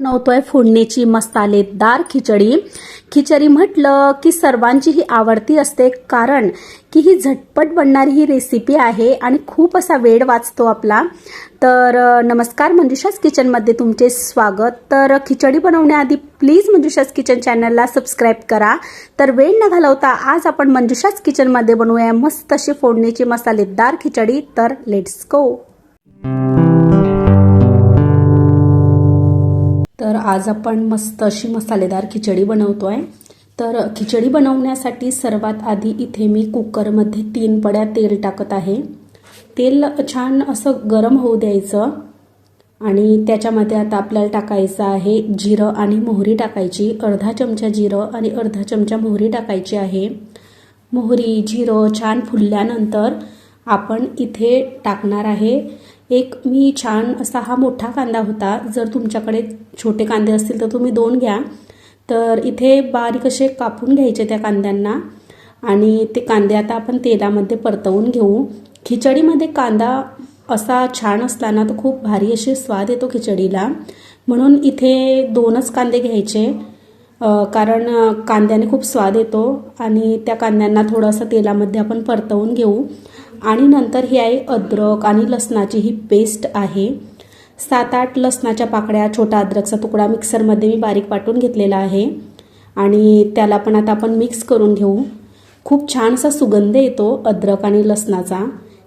बनवतोय फोडणीची मसालेदार खिचडी. खिचडी म्हटलं की सर्वांची ही आवडती असते कारण की ही झटपट बनणारी ही रेसिपी आहे आणि खूप असा वेळ वाचतो आपला. तर नमस्कार मंजुषास किचनमध्ये तुमचे स्वागत. तर खिचडी बनवण्याआधी प्लीज मंजुषास किचन चॅनलला सबस्क्राईब करा. तर वेळ न घालवता आज आपण मंजुषास किचनमध्ये बनवूया मस्त अशी फोडणीची मसालेदार खिचडी. तर लेट्स गो आज आपण मस्त अशी मसालेदार खिचडी बनवतो आहे तर खिचडी बनवण्यासाठी सर्वात आधी इथे मी कुकरमध्ये तीन पड्या तेल टाकत आहे. तेल छान असं गरम होऊ द्यायचं. आणि त्याच्यामध्ये आता आपल्याला टाकायचं आहे जिरं आणि मोहरी टाकायची. अर्धा चमचा जिरं आणि अर्धा चमचा मोहरी टाकायची आहे. मोहरी जिरं छान फुलल्यानंतर आपण इथे टाकणार आहे एक मी छान असा हा मोठा कांदा होता. जर तुमच्याकडे छोटे कांदे असतील तर तुम्ही दोन घ्या. तर इथे बारीक असे कापून घ्यायचे त्या कांद्यांना. आणि ते कांदे आता आपण तेलामध्ये परतवून घेऊ. खिचडीमध्ये कांदा असा छान असला ना तर खूप भारी अशी स्वाद येतो खिचडीला. म्हणून इथे दोनच कांदे घ्यायचे. कारण कांद्याने खूप स्वाद येतो. आणि त्या कांद्यांना थोडंसं तेलामध्ये आपण परतवून घेऊ. आणि नंतर ही आहे अद्रक आणि लसणाची ही पेस्ट आहे. सात आठ लसणाच्या पाकड्या छोटा अद्रकचा तुकडा मिक्सरमध्ये मी बारीक वाटून घेतलेला आहे. आणि त्याला पण आता आपण मिक्स करून घेऊ. खूप छानसा सुगंध येतो अद्रक आणि लसणाचा.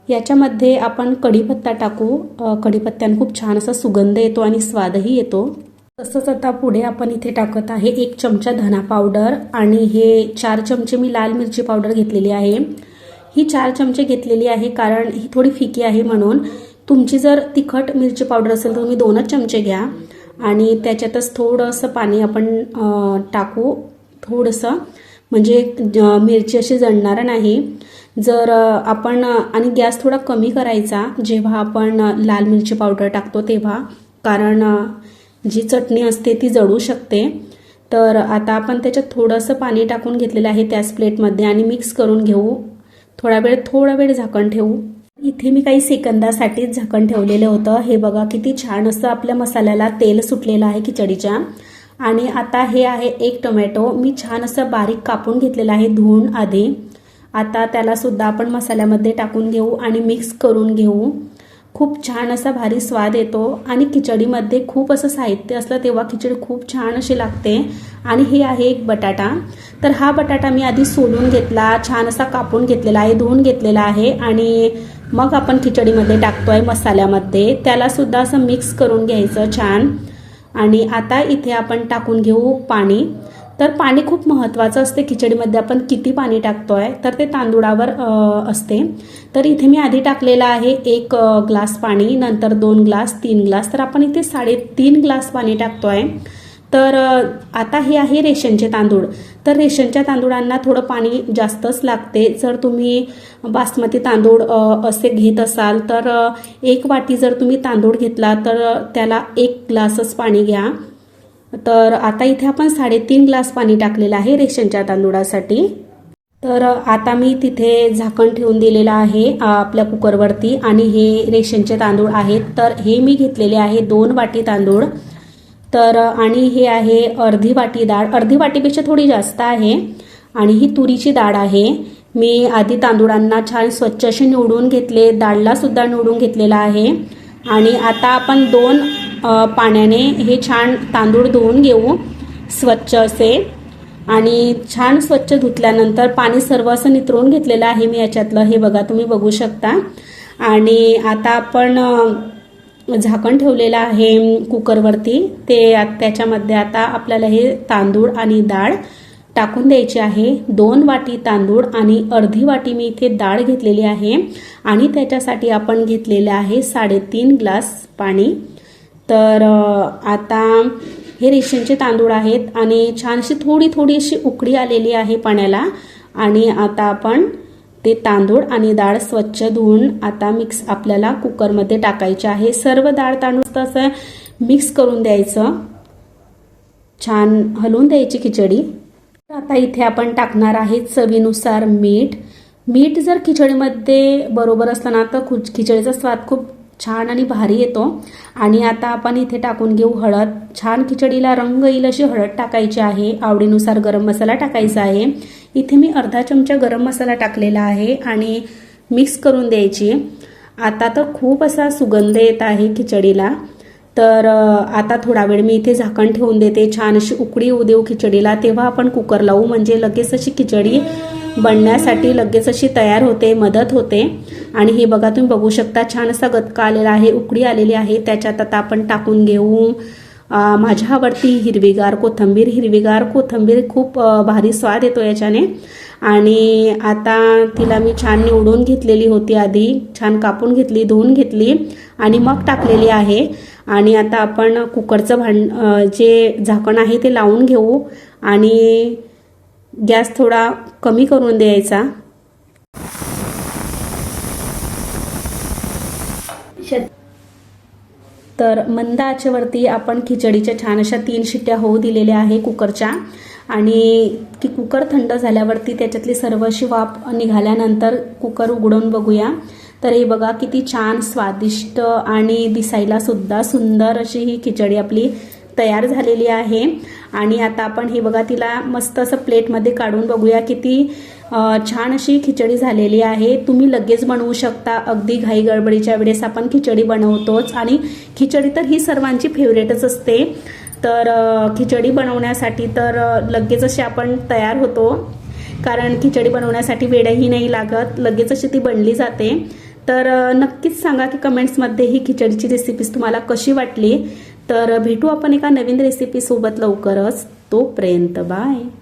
याच्यामध्ये आपण कढीपत्ता टाकू. कढीपत्त्यानं खूप छान असा सुगंध येतो आणि स्वादही येतो. तसंच आता पुढे आपण इथे टाकत आहे एक चमचा धना पावडर आणि हे चार चमचे मी लाल मिरची पावडर घेतलेली आहे. ही चार चमचे घेतलेली आहे कारण ही थोडी फिकी आहे म्हणून. तुमची जर तिखट मिरची पावडर असेल तर तुम्ही दोनच चमचे घ्या. आणि त्याच्यातच थोडंसं पाणी आपण टाकू. थोडंसं. म्हणजे ज- मिरची अशी जळणार नाही. जर आपण आणि गॅस थोडा कमी करायचा जेव्हा आपण लाल मिरची पावडर टाकतो तेव्हा. कारण जी चटणी असते ती जळू शकते. तर आता आपण त्याच्यात थोडंसं पाणी टाकून घेतलेलं आहे त्याच प्लेटमध्ये आणि मिक्स करून घेऊ. थोडा वेळ थोडा वेळ झाकण ठेवू. इथे मी काही सेकंदासाठीच झाकण ठेवलेलं होतं. हे बघा किती छान असं आपल्या मसाल्याला तेल सुटलेलं आहे खिचडीच्या. आणि आता हे आहे एक टोमॅटो. मी छान असं बारीक कापून घेतलेलं आहे धुवून आधी. आता त्याला सुद्धा आपण मसाल्यामध्ये टाकून घेऊ आणि मिक्स करून घेऊ. खूप छान असा भारी स्वाद येतो. आणि खिचडीमध्ये खूप असं साहित्य असलं तेव्हा खिचडी खूप छान अशी लागते. आणि हे आहे एक बटाटा. तर हा बटाटा मी आधी सोलून घेतला छान असा कापून घेतलेला आहे धुवून घेतलेला आहे आणि मग आपण खिचडीमध्ये टाकतोय मसाल्यामध्ये. त्यालासुद्धा असं मिक्स करून घ्यायचं छान. आणि आता इथे आपण टाकून घेऊ पाणी. तर पाणी खूप महत्त्वाचं असते खिचडीमध्ये. आपण किती पाणी टाकतोय? तर ते तांदुळावर असते. तर इथे मी आधी टाकलेलं आहे एक ग्लास पाणी नंतर दोन ग्लास तीन ग्लास. तर आपण इथे साडेतीन ग्लास पाणी टाकतोय. तर आता हे आहे रेशनचे तांदूळ. तर रेशनच्या तांदूळांना थोडं पाणी जास्तच लागते. जर तुम्ही बासमती तांदूळ असे घेत असाल तर एक वाटी जर तुम्ही तांदूळ घेतला तर त्याला एक ग्लासच पाणी घ्या. तर आता इथे आपण साडेतीन ग्लास पाणी टाकलेलं आहे रेशनच्या तांदूळासाठी. तर आता मी तिथे झाकण ठेवून दिलेलं आहे आपल्या कुकरवरती. आणि हे रेशनचे तांदूळ आहेत. तर हे मी घेतलेले आहे दोन वाटी तांदूळ. तर आणि हे आहे अर्धी वाटी डाळ. अर्धी वाटीपेक्षा थोडी जास्त आहे. आणि ही तुरीची डाळ आहे. मी आधी तांदूळांना छान स्वच्छ असे निवडून घेतले. डाळलासुद्धा निवडून घेतलेला आहे. आणि आता आपण दोन पाण्याने हे छान तांदूळ धुवून घेऊ. स्वच्छ असे. आणि छान स्वच्छ धुतल्यानंतर पाणी सर्व असं नितरून घेतलेलं आहे मी याच्यातलं. हे बघा तुम्ही बघू शकता. आणि आता आपण झाकण ठेवलेलं आहे कुकरवरती. ते त्याच्यामध्ये आता आपल्याला हे तांदूळ आणि डाळ टाकून द्यायची आहे. दोन वाटी तांदूळ आणि अर्धी वाटी मी इथे डाळ घेतलेली आहे. आणि त्याच्यासाठी आपण घेतलेलं आहे साडेतीन ग्लास पाणी. तर आता हे रेशनचे तांदूळ आहेत आणि छानशी थोडी थोडी अशी आलेली आहे पाण्याला. आणि आता आपण ते तांदूळ आणि डाळ स्वच्छ धुवून आता मिक्स आपल्याला कुकरमध्ये टाकायचे आहे. सर्व डाळ तांदूळ तसं मिक्स करून द्यायचं. छान हलवून द्यायची खिचडी. आता इथे आपण टाकणार आहे चवीनुसार मीठ. मीठ जर खिचडीमध्ये बरोबर असताना तर खिचडीचा स्वाद खूप छान आणि भारी येतो. आणि आता आपण इथे टाकून घेऊ हळद. छान खिचडीला रंग येईल अशी हळद टाकायची आहे. आवडीनुसार गरम मसाला टाकायचा आहे. इथे मी अर्धा चमचा गरम मसाला टाकलेला आहे आणि मिक्स करून द्यायची. आता तर खूप असा सुगंध येत आहे खिचडीला. तर आता थोडा वेळ मी इथे झाकण ठेवून देते. छान अशी उकडी येऊ देऊ खिचडीला. तेव्हा आपण कुकर लावू. म्हणजे लगेच अशी खिचडी बनण्यासाठी लगेच अशी तयार होते मदत होते. आणि हे बघा तुम्ही बघू शकता छान असा गतका आलेला आहे उकडी आलेली आहे. त्याच्यात आता आपण टाकून घेऊ. माझ्या आवडती हिरवीगार कोथंबीर. हिरवीगार कोथंबीर खूप भारी स्वाद येतो याच्याने. आणि आता तिला मी छान निवडून घेतलेली होती आधी. छान कापून घेतली धुवून घेतली आणि मग टाकलेली आहे. आणि आता आपण कुकरचं भांड जे झाकण आहे ते लावून घेऊ. आणि गॅस थोडा कमी करून द्यायचा. तर मंद आचेवरती आपण खिचडीच्या छान अशा तीन शिट्ट्या होऊ दिलेल्या आहे कुकरच्या. आणि की कुकर थंड झाल्यावरती त्याच्यातली सर्व अशी वाफ निघाल्यानंतर कुकर उघडून बघूया. तर हे बघा किती छान स्वादिष्ट आणि दिसायला सुद्धा सुंदर अशी ही खिचडी आपली तयार झालेली आहे. आणि आता आपण हे बघा तिला मस्त असं प्लेटमध्ये काढून बघूया किती छान अशी खिचडी झालेली आहे. तुम्ही लगेच बनवू शकता. अगदी घाई गडबडीच्या वेळेस आपण खिचडी बनवतोच. आणि खिचडी तर ही सर्वांची फेवरेटच असते. तर खिचडी बनवण्यासाठी तर लगेच अशी आपण तयार होतो. कारण खिचडी बनवण्यासाठी वेळही नाही लागत. लगेच अशी ती बनली जाते. तर नक्कीच सांगा की कमेंट्समध्ये ही खिचडीची रेसिपीज तुम्हाला कशी वाटली? तर भेटू आपण एका नवीन रेसिपीसोबत लवकरच. तोपर्यंत बाय.